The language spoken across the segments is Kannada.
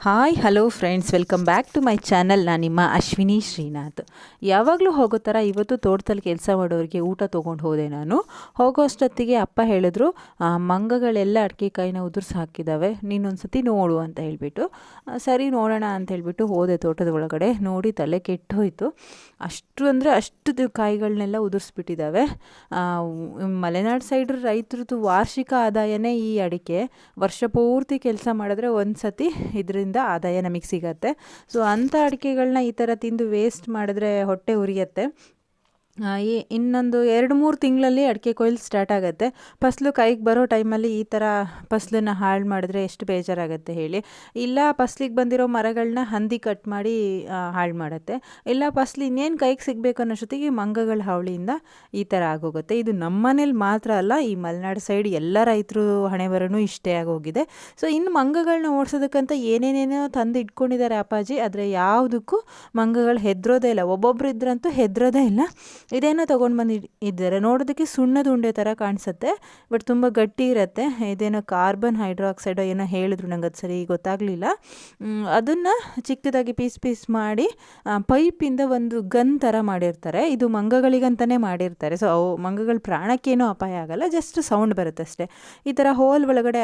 Hi hello friends welcome back to my channel ನಾನು ನಿಮ್ಮ ಅಶ್ವಿನಿ ಶ್ರೀನಾಥ್. ಯಾವಾಗಲೂ ಹೋಗೋ ಥರ ಇವತ್ತು ತೋಟದಲ್ಲಿ ಕೆಲಸ ಮಾಡೋರಿಗೆ ಊಟ ತೊಗೊಂಡು ಹೋದೆ ನಾನು. ಹೋಗೋ ಅಷ್ಟೊತ್ತಿಗೆ ಅಪ್ಪ ಹೇಳಿದ್ರು "ಆ, ಮಂಗಗಳೆಲ್ಲ ಅಡಿಕೆ ಕಾಯಿನ ಉದುರ್ಸಿ ಹಾಕಿದ್ದಾವೆ ನೀನೊಂದು ಸತಿ ನೋಡು ಅಂತ ಹೇಳಿಬಿಟ್ಟು. ಸರಿ ನೋಡೋಣ ಅಂತ ಹೇಳಿಬಿಟ್ಟು ಹೋದೆ ತೋಟದ ಒಳಗಡೆ. ನೋಡಿ ತಲೆ ಕೆಟ್ಟೋಯ್ತು. ಅಷ್ಟು ಅಂದರೆ ಅಷ್ಟು ಕಾಯಿಗಳನ್ನೆಲ್ಲ ಉದುರಿಸ್ಬಿಟ್ಟಿದ್ದಾವೆ ಮಲೆನಾಡು ಸೈಡ್ ರೈತರದ್ದು ವಾರ್ಷಿಕ ಆದಾಯನೇ ಈ ಅಡಿಕೆ. ವರ್ಷ ಪೂರ್ತಿ ಕೆಲಸ ಮಾಡಿದ್ರೆ ಒಂದು ಸತಿ ಇದರಿಂದ ಆದಾಯ ನಮಗೆ ಸಿಗತ್ತೆ ಸೊ ಅಂಥ ಅಡಿಕೆಗಳನ್ನ ಈ ಥರ ತಿಂದು ವೇಸ್ಟ್ ಮಾಡಿದ್ರೆ ಹೊಟ್ಟೆ ಉರಿಯತ್ತೆ. ಇನ್ನೊಂದು ಎರಡು ಮೂರು ತಿಂಗಳಲ್ಲಿ ಅಡಿಕೆ ಕೊಯ್ಲು ಸ್ಟಾರ್ಟ್ ಆಗುತ್ತೆ. ಫಸಲು ಕೈಗೆ ಬರೋ ಟೈಮಲ್ಲಿ ಈ ಥರ ಫಸಲನ್ನ ಹಾಳು ಮಾಡಿದ್ರೆ ಎಷ್ಟು ಬೇಜಾರಾಗುತ್ತೆ ಹೇಳಿ. ಇಲ್ಲ ಫಸ್ಲಿಗೆ ಬಂದಿರೋ ಮರಗಳನ್ನ ಹಂದಿ ಕಟ್ ಮಾಡಿ ಹಾಳು ಮಾಡುತ್ತೆ. ಇಲ್ಲ ಫಸ್ಲು ಇನ್ನೇನು ಕೈಗೆ ಸಿಗಬೇಕು ಅನ್ನೋಷ್ಟೊತ್ತಿಗೆ ಮಂಗಗಳ ಹಾವಳಿಯಿಂದ ಈ ಥರ ಆಗೋಗುತ್ತೆ. ಇದು ನಮ್ಮನೇಲಿ ಮಾತ್ರ ಅಲ್ಲ, ಈ ಮಲೆನಾಡು ಸೈಡ್ ಎಲ್ಲ ರೈತರು ಹಣೆ ಬರೋನು ಇಷ್ಟೇ ಆಗೋಗಿದೆ. ಸೊ, ಇನ್ನು ಮಂಗಗಳನ್ನ ಓಡಿಸೋದಕ್ಕಂತ ಏನೇನೇನೋ ತಂದು ಇಟ್ಕೊಂಡಿದ್ದಾರೆ ಅಪ್ಪಾಜಿ, ಆದರೆ ಯಾವುದಕ್ಕೂ ಮಂಗಗಳು ಹೆದರೋದೇ ಇಲ್ಲ. ಒಬ್ಬೊಬ್ಬರು ಇದ್ರಂತೂ ಹೆದರೋದೇ ಇಲ್ಲ. ಇದೇನೋ ತೊಗೊಂಡು ಬಂದು ಇದ್ದಾರೆ ನೋಡೋದಕ್ಕೆ ಸುಣ್ಣದ ಉಂಡೆ ಥರ ಕಾಣಿಸುತ್ತೆ, ಬಟ್ ತುಂಬ ಗಟ್ಟಿ ಇರುತ್ತೆ. ಇದೇನೋ ಕಾರ್ಬನ್ ಹೈಡ್ರಾಕ್ಸೈಡ್ ಏನೋ ಹೇಳಿದ್ರು ನಂಗೆ ಅದು ಸರಿ ಗೊತ್ತಾಗಲಿಲ್ಲ. ಅದನ್ನು ಚಿಕ್ಕದಾಗಿ ಪೀಸ್ ಪೀಸ್ ಮಾಡಿ ಪೈಪಿಂದ ಒಂದು ಗನ್ ಥರ ಮಾಡಿರ್ತಾರೆ. ಇದು ಮಂಗಗಳಿಗಂತಲೇ ಮಾಡಿರ್ತಾರೆ. ಸೊ ಅವು ಮಂಗಗಳ ಪ್ರಾಣಕ್ಕೇನೂ ಅಪಾಯ ಆಗಲ್ಲ ಜಸ್ಟ್ ಸೌಂಡ್ ಬರುತ್ತೆ ಅಷ್ಟೇ. ಈ ಥರ ಹೋಲ್ ಒಳಗಡೆ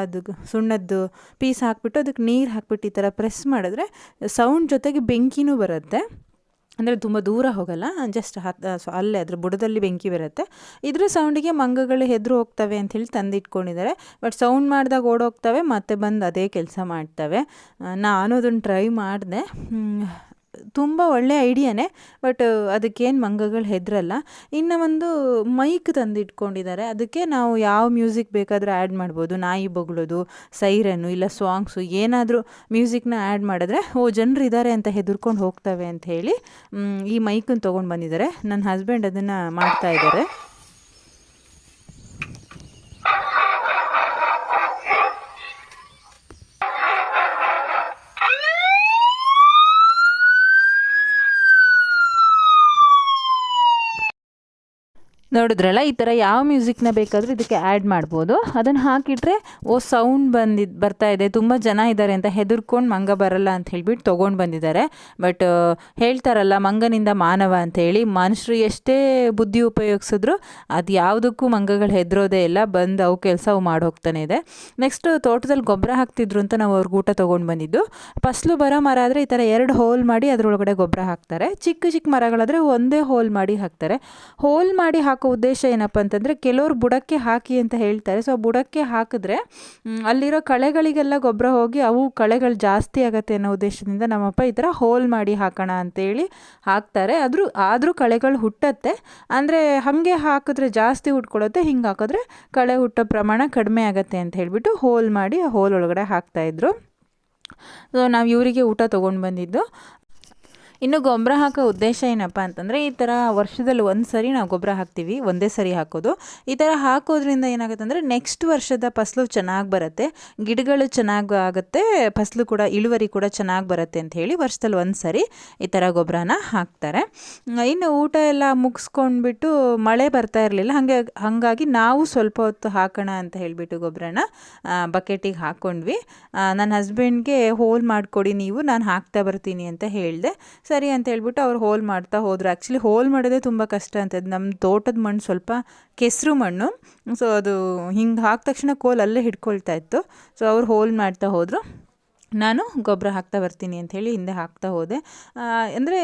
ಅದು ಸುಣ್ಣದ್ದು ಪೀಸ್ ಹಾಕ್ಬಿಟ್ಟು, ಅದಕ್ಕೆ ನೀರು ಹಾಕ್ಬಿಟ್ಟು ಈ ಥರ ಪ್ರೆಸ್ ಮಾಡಿದ್ರೆ ಸೌಂಡ್ ಜೊತೆಗೆ ಬೆಂಕಿನೂ ಬರುತ್ತೆ. ಅಂದರೆ ತುಂಬ ದೂರ ಹೋಗಲ್ಲ ಜಸ್ಟ್ ಹತ್ ಸೊ ಅಲ್ಲೇ ಅದ್ರ ಬುಡದಲ್ಲಿ ಬೆಂಕಿ ಬರುತ್ತೆ. ಇದ್ರ ಸೌಂಡಿಗೆ ಮಂಗಗಳು ಹೆದರು ಹೋಗ್ತವೆ ಅಂತ ಹೇಳಿ ತಂದಿಟ್ಕೊಂಡಿದ್ದಾರೆ. ಬಟ್ ಸೌಂಡ್ ಮಾಡಿದಾಗ ಓಡೋಗ್ತವೆ, ಮತ್ತೆ ಬಂದು ಅದೇ ಕೆಲಸ ಮಾಡ್ತವೆ. ನಾನು ಅದನ್ನು ಟ್ರೈ ಮಾಡಿದೆ. ತುಂಬ ಒಳ್ಳೆ ಐಡಿಯಾನೇ, ಬಟ್ ಅದಕ್ಕೇನು ಮಂಗಗಳು ಹೆದರಲ್ಲ. ಇನ್ನು ಒಂದು ಮೈಕ್ ತಂದಿಟ್ಕೊಂಡಿದ್ದಾರೆ. ಅದಕ್ಕೆ ನಾವು ಯಾವ ಮ್ಯೂಸಿಕ್ ಬೇಕಾದರೂ ಆ್ಯಡ್ ಮಾಡ್ಬೋದು. ನಾಯಿ ಬೊಗಳೋದು, ಸೈರನ್ನು, ಇಲ್ಲ ಸಾಂಗ್ಸು, ಏನಾದರೂ ಮ್ಯೂಸಿಕ್ನ ಆ್ಯಡ್ ಮಾಡಿದ್ರೆ, ಓ, ಜನರು ಇದ್ದಾರೆ ಅಂತ ಹೆದರ್ಕೊಂಡು ಹೋಗ್ತವೆ ಅಂತ ಹೇಳಿ ಈ ಮೈಕನ್ನು ತೊಗೊಂಡು ಬಂದಿದ್ದಾರೆ. ನನ್ನ ಹಸ್ಬೆಂಡ್ ಅದನ್ನು ಮಾಡ್ತಾ ಇದ್ದಾರೆ. ನೋಡಿದ್ರಲ್ಲ, ಈ ಥರ ಯಾವ ಮ್ಯೂಸಿಕ್ನ ಬೇಕಾದರೂ ಇದಕ್ಕೆ ಆ್ಯಡ್ ಮಾಡ್ಬೋದು. ಅದನ್ನು ಹಾಕಿಟ್ರೆ, ಓ, ಸೌಂಡ್ ಬಂದಿದ್ದು ಬರ್ತಾ ಇದೆ, ತುಂಬ ಜನ ಇದ್ದಾರೆ ಅಂತ ಹೆದರ್ಕೊಂಡು ಮಂಗ ಬರಲ್ಲ ಅಂತ ಹೇಳ್ಬಿಟ್ಟು ತೊಗೊಂಡು ಬಂದಿದ್ದಾರೆ. ಬಟ್ ಹೇಳ್ತಾರಲ್ಲ, ಮಂಗನಿಂದ ಮಾನವ ಅಂಥೇಳಿ ಮನುಷ್ಯರು ಎಷ್ಟೇ ಬುದ್ಧಿ ಉಪಯೋಗಿಸಿದ್ರು ಅದು ಯಾವುದಕ್ಕೂ ಮಂಗಗಳು ಹೆದರೋದೇ ಇಲ್ಲ, ಬಂದು ಅವು ಕೆಲಸ ಅವು ಮಾಡಿ ಹೋಗ್ತಾನೆ ಇದೆ. ನೆಕ್ಸ್ಟ್ ತೋಟದಲ್ಲಿ ಗೊಬ್ಬರ ಹಾಕ್ತಿದ್ರು ಅಂತ ನಾವು ಅವ್ರಿಗೆ ಊಟ ತೊಗೊಂಡು ಬಂದಿದ್ದು. ಫಸ್ಲು ಬರೋ ಮರ ಆದರೆ ಈ ಥರ ಎರಡು ಹೋಲ್ ಮಾಡಿ ಅದರೊಳಗಡೆ ಗೊಬ್ಬರ ಹಾಕ್ತಾರೆ. ಚಿಕ್ಕ ಚಿಕ್ಕ ಮರಗಳಾದರೆ ಒಂದೇ ಹೋಲ್ ಮಾಡಿ ಹಾಕ್ತಾರೆ. ಹೋಲ್ ಮಾಡಿ ಹಾಕೋ ಉದ್ದೇಶ ಏನಪ್ಪ ಅಂತಂದರೆ ಕೆಲವರು ಬುಡಕ್ಕೆ ಹಾಕಿ ಅಂತ ಹೇಳ್ತಾರೆ. ಸೊ ಬುಡಕ್ಕೆ ಹಾಕಿದ್ರೆ ಅಲ್ಲಿರೋ ಕಳೆಗಳಿಗೆಲ್ಲ ಗೊಬ್ಬರ ಹೋಗಿ ಅವು ಕಳೆಗಳು ಜಾಸ್ತಿ ಆಗುತ್ತೆ ಅನ್ನೋ ಉದ್ದೇಶದಿಂದ ನಮ್ಮಪ್ಪ ಈ ಥರ ಹೋಲ್ ಮಾಡಿ ಹಾಕೋಣ ಅಂತೇಳಿ ಹಾಕ್ತಾರೆ. ಆದರೂ ಆದರೂ ಕಳೆಗಳು ಹುಟ್ಟತ್ತೆ. ಅಂದರೆ ಹಾಗೆ ಹಾಕಿದ್ರೆ ಜಾಸ್ತಿ ಹುಟ್ಕೊಳ್ಳುತ್ತೆ, ಹಿಂಗೆ ಹಾಕಿದ್ರೆ ಕಳೆ ಹುಟ್ಟೋ ಪ್ರಮಾಣ ಕಡಿಮೆ ಆಗುತ್ತೆ ಅಂತ ಹೇಳಿಬಿಟ್ಟು ಹೋಲ್ ಮಾಡಿ ಹೋಲ್ ಒಳಗಡೆ ಹಾಕ್ತಾಯಿದ್ರು ಸೊ ನಾವು ಇವರಿಗೆ ಊಟ ತೊಗೊಂಡು ಬಂದಿದ್ದು. ಇನ್ನು ಗೊಬ್ಬರ ಹಾಕೋ ಉದ್ದೇಶ ಏನಪ್ಪ ಅಂತಂದರೆ, ಈ ಥರ ವರ್ಷದಲ್ಲಿ ಒಂದು ಸರಿ ನಾವು ಗೊಬ್ಬರ ಹಾಕ್ತೀವಿ, ಒಂದೇ ಸರಿ ಹಾಕೋದು. ಈ ಥರ ಹಾಕೋದ್ರಿಂದ ಏನಾಗುತ್ತೆ ಅಂದರೆ ನೆಕ್ಸ್ಟ್ ವರ್ಷದ ಫಸಲು ಚೆನ್ನಾಗಿ ಬರುತ್ತೆ, ಗಿಡಗಳು ಚೆನ್ನಾಗಿ ಆಗುತ್ತೆ, ಫಸಲು ಕೂಡ, ಇಳುವರಿ ಕೂಡ ಚೆನ್ನಾಗಿ ಬರುತ್ತೆ ಅಂತ ಹೇಳಿ ವರ್ಷದಲ್ಲಿ ಒಂದು ಸರಿ ಈ ಥರ ಗೊಬ್ಬರನ ಹಾಕ್ತಾರೆ. ಇನ್ನು ಊಟ ಎಲ್ಲ ಮುಗಿಸ್ಕೊಂಡ್ಬಿಟ್ಟು ಮಳೆ ಬರ್ತಾ ಇರಲಿಲ್ಲ, ಹಾಗೆ, ಹಾಗಾಗಿ ನಾವು ಸ್ವಲ್ಪ ಹೊತ್ತು ಹಾಕೋಣ ಅಂತ ಹೇಳಿಬಿಟ್ಟು ಗೊಬ್ಬರನ ಬಕೆಟಿಗೆ ಹಾಕ್ಕೊಂಡ್ವಿ ನನ್ನ ಹಸ್ಬೆಂಡ್ಗೆ ಹೋಲ್ ಮಾಡಿಕೊಡಿ ನೀವು, ನಾನು ಹಾಕ್ತಾ ಬರ್ತೀನಿ ಅಂತ ಹೇಳಿದೆ. ಸರಿ ಅಂತ ಹೇಳ್ಬಿಟ್ಟು ಅವ್ರು ಹೋಲ್ ಮಾಡ್ತಾ ಹೋದರು. ಆ್ಯಕ್ಚುಲಿ ಹೋಲ್ ಮಾಡೋದೇ ತುಂಬ ಕಷ್ಟ ಅಂತ. ನಮ್ಮ ತೋಟದ ಮಣ್ಣು ಸ್ವಲ್ಪ ಕೆಸರು ಮಣ್ಣು. ಸೊ ಅದು ಹಿಂಗೆ ಹಾಕಿದ ತಕ್ಷಣ ಕೋಲ್ ಅಲ್ಲೇ ಹಿಡ್ಕೊಳ್ತಾ ಇತ್ತು. ಸೊ ಅವ್ರು ಹೋಲ್ ಮಾಡ್ತಾ ಹೋದರು. ನಾನು ಗೊಬ್ಬರ ಹಾಕ್ತಾ ಬರ್ತೀನಿ ಅಂತ ಹೇಳಿ ಹಿಂದೆ ಹಾಕ್ತಾ ಹೋದೆ. ಅಂದರೆ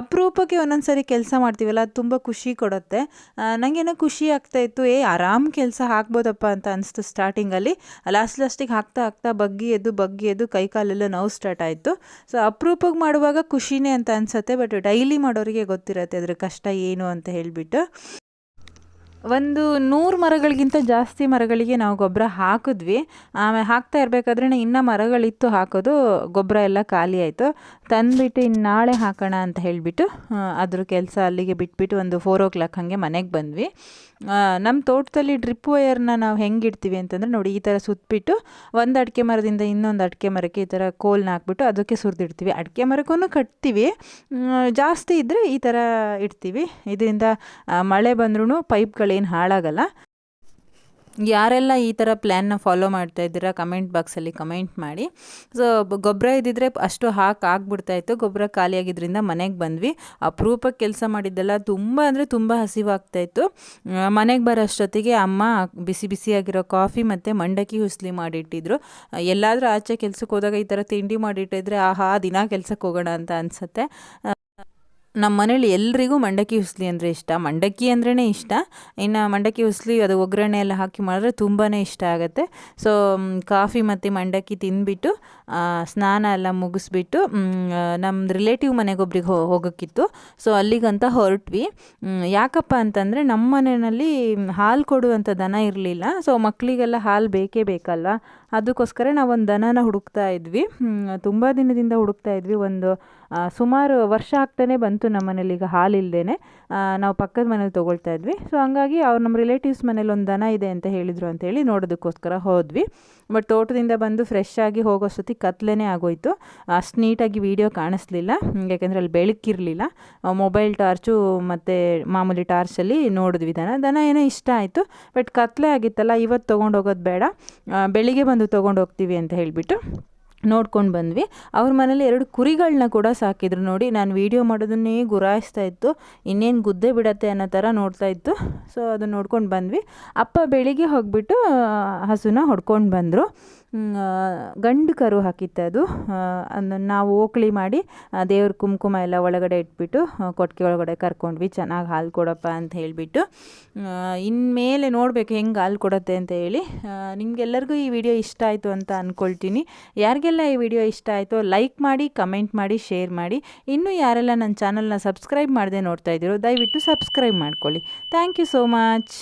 ಅಪರೂಪಕ್ಕೆ ಒಂದೊಂದು ಸರಿ ಕೆಲಸ ಮಾಡ್ತೀವಲ್ಲ, ಅದು ತುಂಬ ಖುಷಿ ಕೊಡುತ್ತೆ. ನನಗೇನೋ ಖುಷಿ ಆಗ್ತಾ ಇತ್ತು, ಏ, ಆರಾಮ್ ಕೆಲಸ ಹಾಕ್ಬೋದಪ್ಪ ಅಂತ ಅನಿಸ್ತು ಸ್ಟಾರ್ಟಿಂಗಲ್ಲಿ ಲಾಸ್ಟ್ ಲಾಸ್ಟಿಗೆ ಹಾಕ್ತಾ ಹಾಕ್ತಾ ಬಗ್ಗಿ ಎದ್ದು ಬಗ್ಗಿ ಎದ್ದು ಕೈ ಕಾಲೆಲ್ಲ ನೋವು ಸ್ಟಾರ್ಟ್ ಆಯಿತು. ಸೊ ಅಪರೂಪಕ್ಕೆ ಮಾಡುವಾಗ ಖುಷಿನೇ ಅಂತ ಅನಿಸುತ್ತೆ ಬಟ್ ಡೈಲಿ ಮಾಡೋರಿಗೆ ಗೊತ್ತಿರತ್ತೆ ಅದ್ರ ಕಷ್ಟ ಏನು ಅಂತ ಹೇಳಿಬಿಟ್ಟು. ಒಂದು ನೂರು ಮರಗಳಿಗಿಂತ ಜಾಸ್ತಿ ಮರಗಳಿಗೆ ನಾವು ಗೊಬ್ಬರ ಹಾಕಿದ್ವಿ. ಆಮೇಲೆ ಹಾಕ್ತಾ ಇರಬೇಕಾದ್ರೆ ಇನ್ನೂ ಮರಗಳಿತ್ತು ಹಾಕೋದು, ಗೊಬ್ಬರ ಎಲ್ಲ ಖಾಲಿ ಆಯಿತು. ತಂದುಬಿಟ್ಟು ಇನ್ನು ನಾಳೆ ಹಾಕೋಣ ಅಂತ ಹೇಳಿಬಿಟ್ಟು ಅದ್ರ ಕೆಲಸ ಅಲ್ಲಿಗೆ ಬಿಟ್ಬಿಟ್ಟು ಒಂದು ಫೋರ್ ಓ ಕ್ಲಾಕ್ ಹಾಗೆ ಮನೆಗೆ ಬಂದ್ವಿ. ನಮ್ಮ ತೋಟದಲ್ಲಿ ಡ್ರಿಪ್ ವಯರ್ನ ನಾವು ಹೆಂಗೆ ಇಡ್ತೀವಿ ಅಂತಂದರೆ ನೋಡಿ, ಈ ಥರ ಸುತ್ತಬಿಟ್ಟು ಒಂದು ಅಡಿಕೆ ಮರದಿಂದ ಇನ್ನೊಂದು ಅಡಿಕೆ ಮರಕ್ಕೆ ಈ ಥರ ಕೋಲ್ನ ಹಾಕ್ಬಿಟ್ಟು ಅದಕ್ಕೆ ಸುರಿದಿಡ್ತೀವಿ. ಅಡಿಕೆ ಮರಕ್ಕೂ ಕಟ್ತೀವಿ. ಜಾಸ್ತಿ ಇದ್ದರೆ ಈ ಥರ ಇಡ್ತೀವಿ. ಇದರಿಂದ ಮಳೆ ಬಂದ್ರೂ ಪೈಪ್ಗಳೇನು ಹಾಳಾಗಲ್ಲ. ಯಾರೆಲ್ಲ ಈ ಥರ ಪ್ಲ್ಯಾನ್ನ ಫಾಲೋ ಮಾಡ್ತಾ ಇದ್ದೀರಾ ಕಮೆಂಟ್ ಬಾಕ್ಸಲ್ಲಿ ಕಮೆಂಟ್ ಮಾಡಿ. ಸೊ ಗೊಬ್ಬರ ಇದ್ದಿದ್ರೆ ಅಷ್ಟು ಹಾಕಿ ಆಗ್ಬಿಡ್ತಾಯಿತ್ತು ಗೊಬ್ಬರ ಖಾಲಿಯಾಗಿದ್ದರಿಂದ ಮನೆಗೆ ಬಂದ್ವಿ. ಅಪರೂಪಕ್ಕೆ ಕೆಲಸ ಮಾಡಿದ್ದೆಲ್ಲ ತುಂಬ ಅಂದರೆ ತುಂಬ ಹಸಿವಾಗ್ತಾಯಿತ್ತು ಮನೆಗೆ ಬರೋ ಅಷ್ಟೊತ್ತಿಗೆ ಅಮ್ಮ ಬಿಸಿ ಬಿಸಿಯಾಗಿರೋ ಕಾಫಿ ಮತ್ತು ಮಂಡಕ್ಕಿ ಹುಸ್ಲಿ ಮಾಡಿಟ್ಟಿದ್ರು. ಎಲ್ಲಾದರೂ ಆಚೆ ಕೆಲ್ಸಕ್ಕೆ ಹೋದಾಗ ಈ ಥರ ತಿಂಡಿ ಮಾಡಿಟ್ಟಿದ್ರೆ, ಆಹಾ, ದಿನ ಕೆಲ್ಸಕ್ಕೆ ಹೋಗೋಣ ಅಂತ ಅನಿಸುತ್ತೆ. ನಮ್ಮ ಮನೇಲಿ ಎಲ್ರಿಗೂ ಮಂಡಕ್ಕಿ ಹುಸ್ಲಿ ಅಂದರೆ ಇಷ್ಟ. ಮಂಡಕ್ಕಿ ಅಂದ್ರೇ ಇಷ್ಟ. ಇನ್ನು ಮಂಡಕ್ಕಿ ಹುಸ್ಲಿ ಅದು ಒಗ್ಗರಣೆ ಎಲ್ಲ ಹಾಕಿ ಮಾಡಿದ್ರೆ ತುಂಬಾ ಇಷ್ಟ ಆಗುತ್ತೆ. ಸೊ ಕಾಫಿ ಮತ್ತು ಮಂಡಕ್ಕಿ ತಿಂದುಬಿಟ್ಟು ಸ್ನಾನ ಎಲ್ಲ ಮುಗಿಸ್ಬಿಟ್ಟು ನಮ್ಮ ರಿಲೇಟಿವ್ ಮನೆಗೊಬ್ರಿಗೆ ಹೋಗೋಕ್ಕಿತ್ತು ಸೊ ಅಲ್ಲಿಗಂತ ಹೊರಟ್ವಿ. ಯಾಕಪ್ಪ ಅಂತಂದರೆ ನಮ್ಮ ಮನೆಯಲ್ಲಿ ಹಾಲು ಕೊಡುವಂಥ ದನ ಇರಲಿಲ್ಲ. ಸೊ ಮಕ್ಕಳಿಗೆಲ್ಲ ಹಾಲು ಬೇಕೇ ಬೇಕಲ್ಲ ಅದಕ್ಕೋಸ್ಕರ ನಾವು ಒಂದು ದನನ ಹುಡುಕ್ತಾ ಇದ್ವಿ. ತುಂಬ ದಿನದಿಂದ ಹುಡುಕ್ತಾ ಇದ್ವಿ. ಒಂದು ಸುಮಾರು ವರ್ಷ ಆಗ್ತಾನೆ ಬಂತು ನಮ್ಮ ಮನೇಲಿ, ಈಗ ಹಾಲಿಲ್ಲದೇ ನಾವು ಪಕ್ಕದ ಮನೇಲಿ ತೊಗೊಳ್ತಾ ಇದ್ವಿ. ಸೊ ಹಂಗಾಗಿ ಅವ್ರು ನಮ್ಮ ರಿಲೇಟಿವ್ಸ್ ಮನೇಲಿ ಒಂದು ದನ ಇದೆ ಅಂತ ಹೇಳಿದರು ಅಂತೇಳಿ ನೋಡೋದಕ್ಕೋಸ್ಕರ ಹೋದ್ವಿ. ಬಟ್ ತೋಟದಿಂದ ಬಂದು ಫ್ರೆಶ್ ಆಗಿ ಹೋಗೋಷ್ಟೊತ್ತಿಗೆ ಕತ್ಲೇ ಆಗೋಯ್ತು. ಅಷ್ಟು ನೀಟಾಗಿ ವೀಡಿಯೋ ಕಾಣಿಸ್ಲಿಲ್ಲ. ಯಾಕೆಂದರೆ ಅಲ್ಲಿ ಬೆಳಕಿರಲಿಲ್ಲ. ಮೊಬೈಲ್ ಟಾರ್ಚು ಮತ್ತು ಮಾಮೂಲಿ ಟಾರ್ಚಲ್ಲಿ ನೋಡಿದ್ವಿ ದನ. ದನ ಏನೋ ಇಷ್ಟ ಆಯಿತು. ಬಟ್ ಕತ್ಲೆ ಆಗಿತ್ತಲ್ಲ, ಇವತ್ತು ತೊಗೊಂಡು ಹೋಗೋದು ಬೇಡ. ಬೆಳಿಗ್ಗೆ ಬಂದು ತೊಗೊಂಡು ಹೋಗ್ತೀವಿ ಅಂತ ಹೇಳಿಬಿಟ್ಟು. ನೋಡ್ಕೊಂಡು ಬಂದ್ವಿ. ಅವ್ರ ಮನೇಲಿ ಎರಡು ಕುರಿಗಳನ್ನ ಕೂಡ ಸಾಕಿದ್ರು ನೋಡಿ. ನಾನು ವೀಡಿಯೋ ಮಾಡೋದನ್ನೇ ಗುರಾಯಿಸ್ತಾ ಇತ್ತು. ಇನ್ನೇನು ಗುದ್ದೆ ಬಿಡತ್ತೆ ಅನ್ನೋ ಥರ ನೋಡ್ತಾ ಇತ್ತು. ಸೊ ಅದನ್ನು ನೋಡ್ಕೊಂಡು ಬಂದ್ವಿ. ಅಪ್ಪ ಬೆಳಿಗ್ಗೆ ಹೋಗಿಬಿಟ್ಟು ಹಸುನ ಹೊಡ್ಕೊಂಡು ಬಂದರು. ಗಂಡು ಕರು ಹಾಕಿತ್ತು ಅದು. ಅದನ್ನು ನಾವು ಓಕಳಿ ಮಾಡಿ ದೇವ್ರ ಕುಂಕುಮ ಎಲ್ಲ ಒಳಗಡೆ ಇಟ್ಬಿಟ್ಟು ಕೊಟ್ಟಿಗೆ ಒಳಗಡೆ ಕರ್ಕೊಂಡ್ವಿ. ಚೆನ್ನಾಗಿ ಹಾಲು ಕೊಡಪ್ಪ ಅಂತ ಹೇಳಿಬಿಟ್ಟು. ಇನ್ಮೇಲೆ ನೋಡಬೇಕು ಹೆಂಗೆ ಹಾಲು ಕೊಡುತ್ತೆ ಅಂತ ಹೇಳಿ. ನಿಮಗೆಲ್ಲರಿಗೂ ಈ ವಿಡಿಯೋ ಇಷ್ಟ ಆಯಿತು ಅಂತ ಅಂದ್ಕೊಳ್ತೀನಿ ಯಾರಿಗೆಲ್ಲ ಈ ವಿಡಿಯೋ ಇಷ್ಟ ಆಯಿತು, ಲೈಕ್ ಮಾಡಿ, ಕಮೆಂಟ್ ಮಾಡಿ, ಶೇರ್ ಮಾಡಿ. ಇನ್ನೂ ಯಾರೆಲ್ಲ ನನ್ನ ಚಾನಲ್ನ ಸಬ್ಸ್ಕ್ರೈಬ್ ಮಾಡದೆ ನೋಡ್ತಾ ಇದ್ದೀರೋ, ದಯವಿಟ್ಟು ಸಬ್ಸ್ಕ್ರೈಬ್ ಮಾಡ್ಕೊಳ್ಳಿ. Thank you so much.